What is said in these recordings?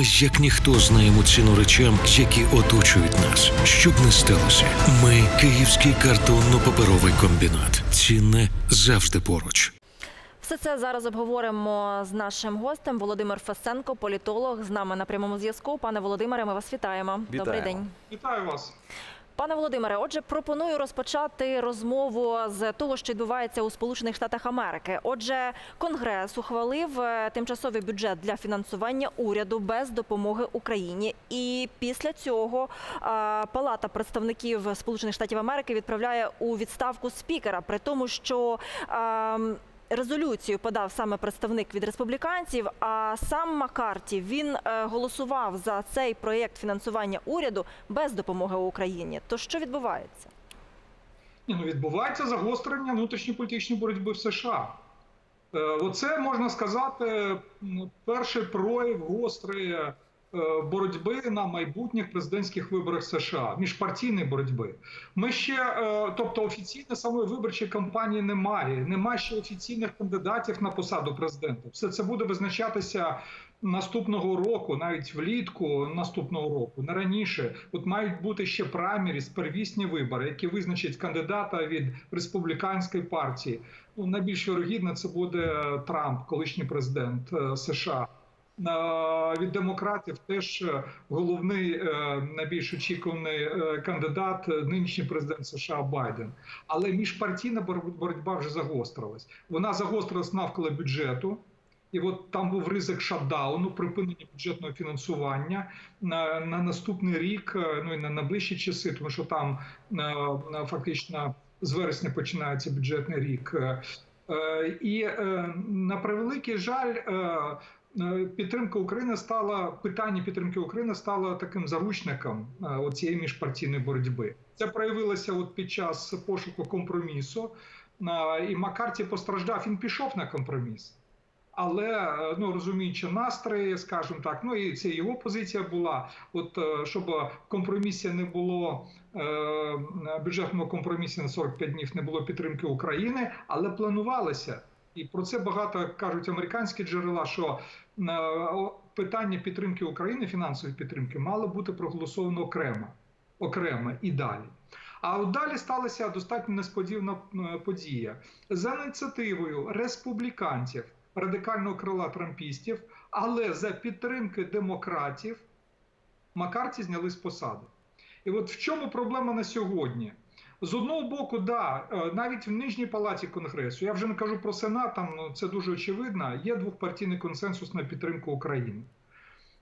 Ми як ніхто знаємо ціну речам, які оточують нас. Щоб не сталося, ми Київський картонно-паперовий комбінат. Цінне завжди поруч. Все це зараз обговоримо з нашим гостем Володимир Фесенко, політолог. З нами на прямому зв'язку. Пане Володимире, ми вас вітаємо. Вітаємо. Добрий день. Вітаю вас. Пане Володимире, отже, пропоную розпочати розмову з того, що відбувається у Сполучених Штатах Америки. Отже, Конгрес ухвалив е, тимчасовий бюджет для фінансування уряду без допомоги Україні. І після цього е, Палата представників Сполучених Штатів Америки відправляє у відставку спікера, при тому, що е, Резолюцію подав саме представник від республіканців. А сам Маккарті він е, голосував за цей проєкт фінансування уряду без допомоги Україні. То що відбувається? Ні, ну відбувається загострення внутрішньополітичної боротьби в США. Е, Оце можна сказати перший прояв гострої е, боротьби на майбутніх президентських виборах США, міжпартійної боротьби. Ми ще, е, тобто офіційно самої виборчої кампанії немає. Немає ще офіційних кандидатів на посаду президента. Все це буде визначатися наступного року, навіть влітку наступного року, не раніше. От мають бути ще праймеріс, первісні вибори, які визначать кандидата від республіканської партії. Ну найбільш вірогідно це буде Трамп, колишній президент е, США. Е, Від демократів теж головний е, найбільш очікуваний е, кандидат, нинішній президент США Байден. Але міжпартійна боротьба вже загострилась. Вона загострилась навколо бюджету. І от там був ризик шатдауну, припинення бюджетного фінансування на, на наступний рік, ну і на найближчі часи, тому що там фактично з вересня починається бюджетний рік. І на превеликий жаль, підтримка України стала питання підтримки України стало таким заручником е, цієї міжпартійної боротьби. Це проявилося от під час пошуку компромісу. Е, І Маккарті постраждав. Він пішов на компроміс. Але е, ну розуміючи настрої, скажімо так, ну і це його позиція була. От е, щоб компромісі не було е, на бюджетному компромісі на 45 днів не було підтримки України, але планувалося. І про це багато кажуть американські джерела, що е, питання підтримки України, фінансової підтримки, мало бути проголосовано окремо, окремо і далі. А от далі сталася достатньо несподівана е, подія за ініціативою республіканців радикального крила трампістів, але за підтримки демократів Маккарті зняли з посади. І от в чому проблема на сьогодні? З одного боку, да, е, навіть в нижній палаті конгресу, я вже не кажу про сенат, там ну, це дуже очевидно. Є двохпартійний консенсус на підтримку України.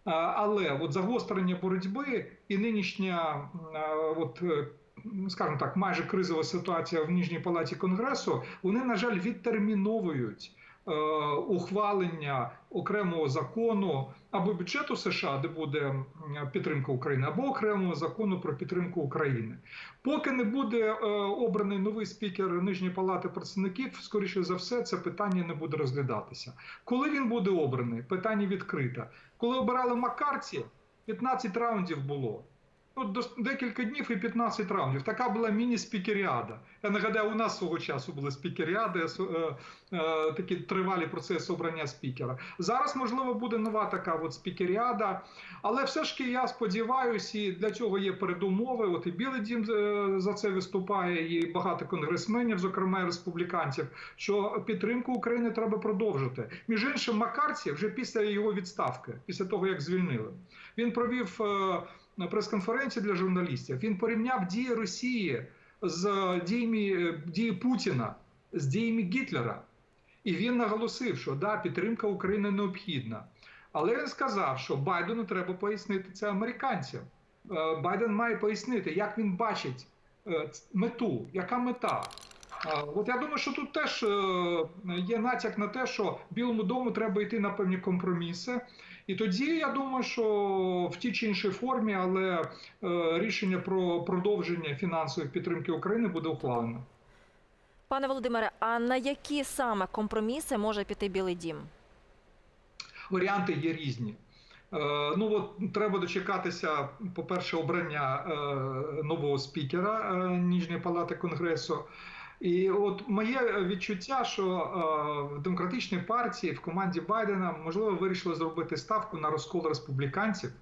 Але от загострення боротьби і нинішня, от, е, скажімо так, майже кризова ситуація в нижній палаті конгресу, вони, на жаль, відтерміновують ухвалення окремого закону або бюджету США, де буде підтримка України, або окремого закону про підтримку України. Поки не буде е, обраний новий спікер нижньої палати представників, скоріше за все, це питання не буде розглядатися. Коли він буде обраний, питання відкрите. Коли обирали Маккарті, 15 раундів було. До- декілька днів і 15 раундів. Така була міні-спікеріада. Я нагадаю, у нас свого часу були спікеріади, е, е, такі тривалі процеси обрання спікера. Зараз, можливо, буде нова така от спікеріада. Але все ж таки я сподіваюся, і для цього є передумови. От і Білий Дім е, за це виступає, і багато конгресменів, зокрема і республіканців, що підтримку України треба продовжити. Між іншим, Маккарті вже після його відставки, після того як звільнили, він провів на прес-конференції для журналістів. Він порівняв дії Росії з діями е, дії Путіна, з діями Гітлера. І він наголосив, що да, підтримка України необхідна. Але він сказав, що Байдену треба пояснити це американцям. Е, Байден має пояснити, як він бачить е, мету, яка мета. От я думаю, що тут теж е, є натяк на те, що Білому дому треба йти на певні компроміси. І тоді я думаю, що в тій чи іншій формі, але е, рішення про продовження фінансової підтримки України буде ухвалено. Пане Володимире, а на які саме компроміси може піти Білий Дім? Варіанти є різні. Е, Ну от треба дочекатися, по-перше, обрання е, нового спікера Ніжньої палати конгресу. І от моє відчуття, що е, в демократичній партії в команді Байдена можливо вирішили зробити ставку на розкол республіканців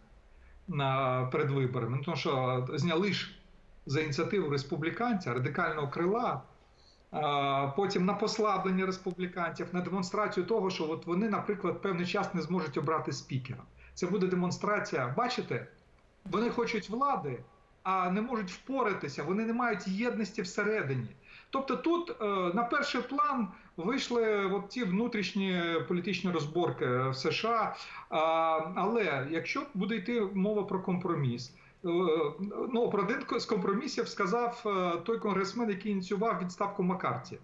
на перед виборами, ну, тому що зняли ж за ініціативу республіканця радикального крила. е, Потім на послаблення республіканців, на демонстрацію того, що от вони, наприклад, певний час не зможуть обрати спікера. Це буде демонстрація. Бачите, вони хочуть влади, а не можуть впоратися. Вони не мають єдності всередині. Тобто, тут е, на перший план вийшли от ті внутрішні політичні розборки в США. Але якщо буде йти мова про компроміс. е, Ну, про один з компромісів сказав е, той конгресмен, який ініціював відставку Маккарті.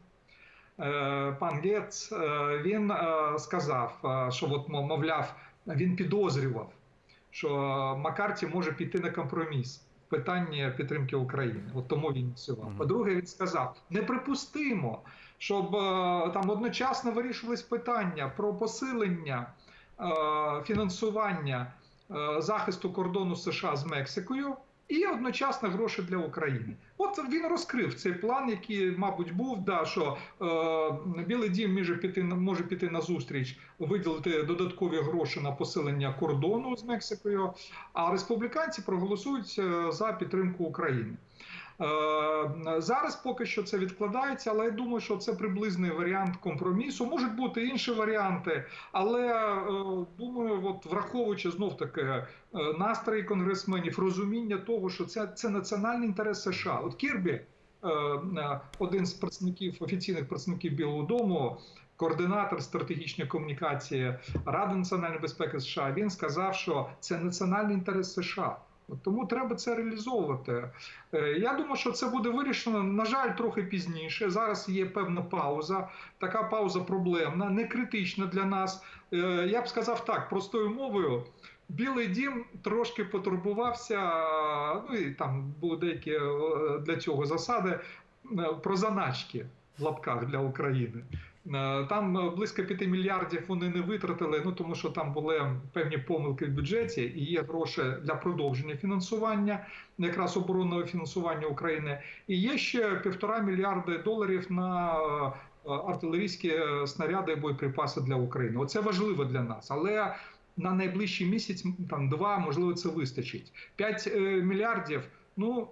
Е, Пан Гетц, е, він е, сказав, е, що от, мов- мовляв, він підозрював, що Маккарті може піти на компроміс в питанні підтримки України. От тому він ініціював. По-друге, він сказав: неприпустимо, щоб е, там одночасно вирішувались питання про посилення е, фінансування е, захисту кордону США з Мексикою. І одночасно гроші для України. От він розкрив цей план, який, мабуть, був, да, що е, Білий Дім може піти, може піти на зустріч, виділити додаткові гроші на посилення кордону з Мексикою, а республіканці проголосують е, за підтримку України. Е, Зараз поки що це відкладається, але я думаю, що це приблизний варіант компромісу. Можуть бути інші варіанти, але е, думаю, от враховуючи знов таки е, настрої конгресменів, розуміння того, що це, це національний інтерес США. От Кірбі, один з представників офіційних представників Білого Дому. Координатор стратегічної комунікації Ради національної безпеки США він сказав, що це національний інтерес США. Тому треба це реалізовувати. Е, Я думаю, що це буде вирішено, на жаль, трохи пізніше. Зараз є певна пауза. Така пауза проблемна, не критична для нас. Е, Я б сказав так, простою мовою. Білий дім трошки потурбувався, ну і там були деякі е, для цього засади про заначки в лапках для України. Е, Там е, близько 5 мільярдів вони не витратили, ну тому що там були певні помилки в бюджеті і є гроші для продовження фінансування, якраз оборонного фінансування України. І є ще півтора мільярди доларів на е, артилерійські снаряди і боєприпаси для України. Оце важливо для нас, але на найближчий місяць, там два, можливо, це вистачить. 5 мільярдів. Ну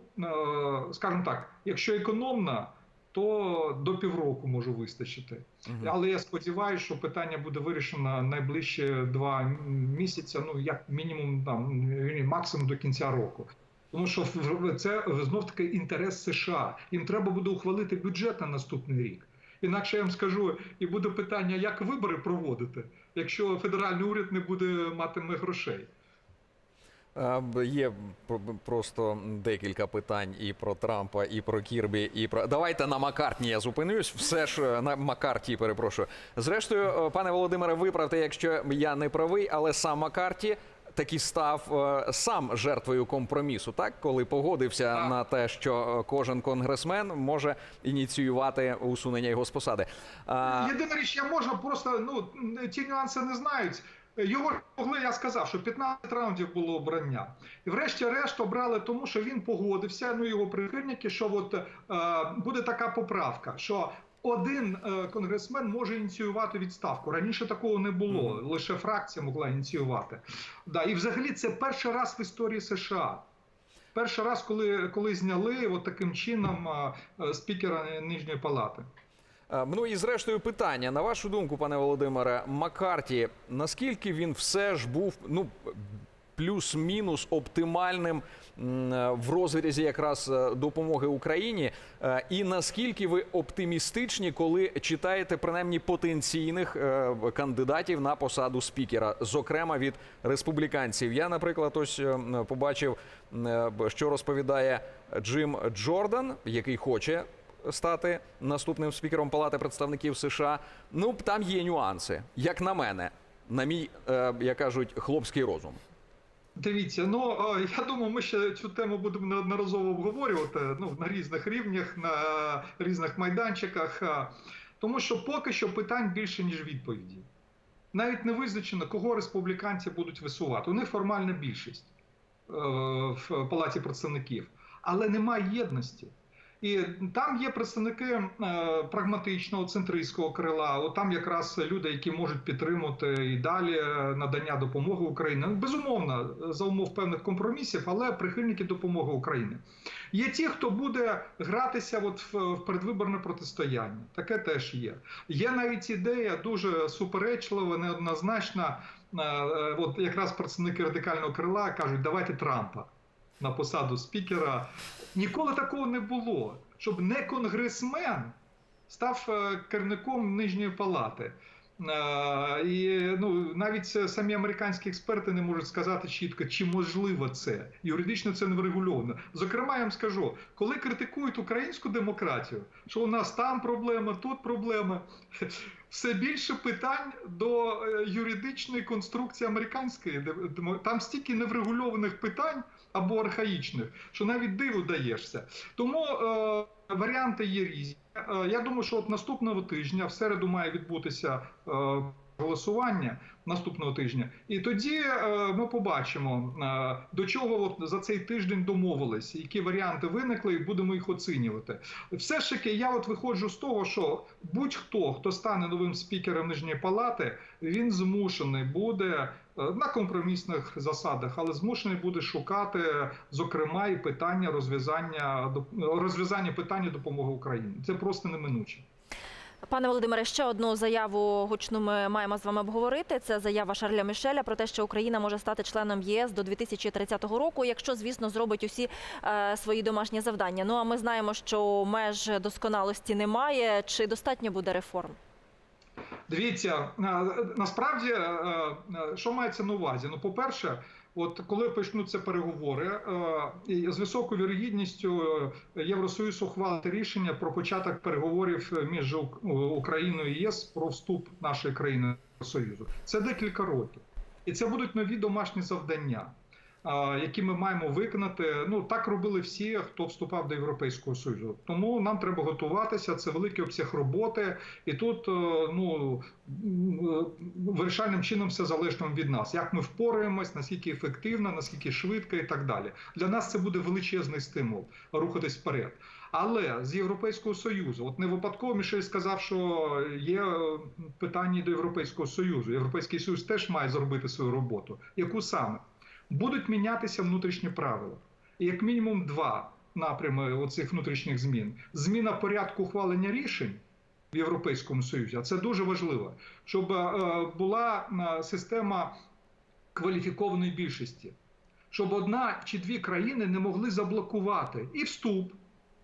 скажімо так, якщо економно, то до півроку може вистачити. Мгм. Але я сподіваюся, що питання буде вирішено найближчі два місяці, ну як мінімум, там максимум до кінця року. Тому що це знов таки інтерес США. Їм треба буде ухвалити бюджет на наступний рік. Інакше я вам скажу, і буде питання, як вибори проводити, якщо федеральний уряд не буде матиме грошей. Є просто декілька питань і про Трампа, і про Кірбі, і про давайте на Маккартні я зупинюсь. Все ж е, на Маккарті, перепрошую. Зрештою, е, пане Володимире, виправте, якщо я не правий, але сам Маккарті таки став е, сам жертвою компромісу, так коли погодився Так. на те, що кожен конгресмен може ініціювати усунення його з посади. А, Єдина річ, я можу просто ну ті нюанси не знають. Його могли, я сказав, що 15 раундів було обрання. І врешті-решт обрали тому, що він погодився, ну його прихильники, що от е, буде така поправка, що один е, конгресмен може ініціювати відставку. Раніше такого не було, лише фракція могла ініціювати. Да, і взагалі це перший раз в історії США. Перший раз, коли, коли зняли от таким чином е, е, спікера Нижньої палати. Е, Ну і зрештою питання. На вашу думку, пане Володимире, Маккарті, наскільки він все ж був ну плюс-мінус оптимальним е, в розрізі якраз е, допомоги Україні? І наскільки ви оптимістичні, коли читаєте принаймні потенційних кандидатів на посаду спікера, зокрема від республіканців? Я, наприклад, ось побачив, що розповідає Джим Джордан, який хоче стати наступним спікером Палати представників США. Ну там є нюанси, як на мене, на мій, е, як кажуть, хлопський розум. Дивіться, ну я думаю, ми ще цю тему будемо неодноразово обговорювати ну, на різних рівнях, на різних майданчиках, тому що поки що питань більше, ніж відповіді. Навіть не визначено, кого республіканці будуть висувати. У них формальна більшість е, в Палаті представників, але немає єдності. І там є представники е, прагматичного центристського крила. От там якраз люди, які можуть підтримати і далі е, надання допомоги Україні. Ну, Безумовно, за умов певних компромісів, але прихильники допомоги Україні. Є ті, хто буде гратися от в, передвиборне протистояння. Таке теж є. Є навіть ідея дуже суперечлива, неоднозначна. Е, От якраз представники радикального крила кажуть, давайте Трампа на посаду спікера. Ніколи такого не було, щоб не конгресмен став е, керівником нижньої палати. Е, І ну навіть самі американські експерти не можуть сказати чітко, чи можливо це юридично це не врегульовано. Зокрема, я вам скажу, коли критикують українську демократію, що у нас там проблема, тут проблема, все більше питань до е, юридичної конструкції американської там стільки неврегульованих питань або архаїчних, що навіть диву даєшся. Тому е, варіанти є різні. Е, я думаю, що от наступного тижня в середу має відбутися е, голосування наступного тижня, і тоді е, ми побачимо е, до чого за цей тиждень домовились, які варіанти виникли, і будемо їх оцінювати. Все ж таки, я от виходжу з того, що будь-хто, хто стане новим спікером нижньої палати, він змушений буде е, на компромісних засадах, але змушений буде шукати, зокрема, і питання розв'язання розв'язання питання допомоги Україні. Це просто неминуче. Пане Володимире, ще одну заяву гучну ми маємо з вами обговорити. Це заява Шарля Мішеля про те, що Україна може стати членом ЄС до 2030 року, якщо, звісно, зробить усі е, свої домашні завдання. Ну а ми знаємо, що меж досконалості немає. Чи достатньо буде реформ? Дивіться, е, насправді, е, е, що мається на увазі? Ну, по-перше, от коли почнуться переговори, е, з високою вірогідністю е, Євросоюз ухвалить рішення про початок переговорів між Україною і ЄС про вступ нашої країни до Союзу. Це декілька років, і це будуть нові домашні завдання. Які ми маємо виконати, ну так робили всі, хто вступав до Європейського союзу. Тому нам треба готуватися. Це великий обсяг роботи, і тут е, ну е, вирішальним чином все залежно від нас. Як ми впораємось, наскільки ефективно, наскільки швидко і так далі. Для нас це буде величезний стимул рухатись вперед. Але з Європейського союзу, от не випадково Мішель сказав, що є е, питання до Європейського союзу. Європейський союз теж має зробити свою роботу. Яку саме будуть мінятися внутрішні правила? І Як мінімум два напрями оцих внутрішніх змін: зміна порядку ухвалення рішень в Європейському Союзі, а це дуже важливо, щоб е, була е, система кваліфікованої більшості, щоб одна чи дві країни не могли заблокувати і вступ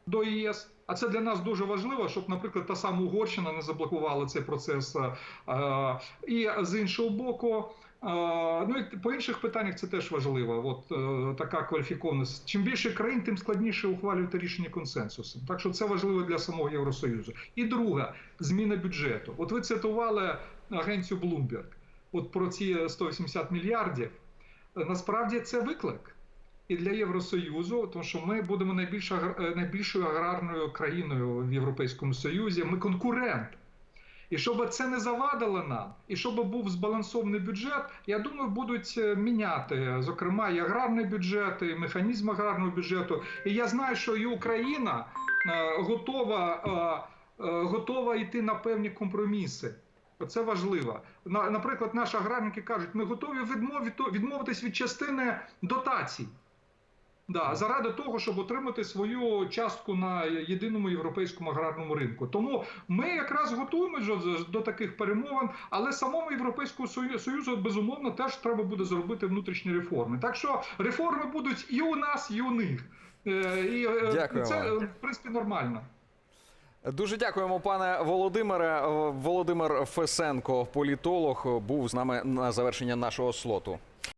до ЄС. А це для нас дуже важливо, щоб, наприклад, та сама Угорщина не заблокувала цей процес. е, І з іншого боку, е, ну і по інших питаннях це теж важливо. От е, така кваліфікованість. Чим більше країн, тим складніше ухвалювати рішення консенсусом. Так що це важливо для самого Євросоюзу. І друга зміна бюджету. От ви цитували агенцію Bloomberg. От про ці 180 мільярдів. Насправді це виклик і для Євросоюзу, тому що ми будемо найбільш агр- е, найбільшою аграрною країною в Європейському Союзі. Ми конкурент. І щоб це не завадило нам, і щоб був збалансований бюджет, я думаю, будуть е, міняти, зокрема, і аграрний бюджет, і механізм аграрного бюджету. І я знаю, що і Україна е, готова, готова йти на певні компроміси. Це важливо. На- Наприклад, наші аграрники кажуть, ми готові відмовити, відмовитись від частини дотацій. Да, заради того, щоб отримати свою частку на єдиному європейському аграрному ринку. Тому ми якраз готуємося до, таких перемовин, але самому європейському Сою- союзу безумовно теж треба буде зробити внутрішні реформи. Так що реформи будуть і у нас, і у них. Е, І е, Дякую це в принципі нормально. Дуже дякуємо, пане Володимире. Володимир Фесенко, політолог, був з нами на завершення нашого слоту.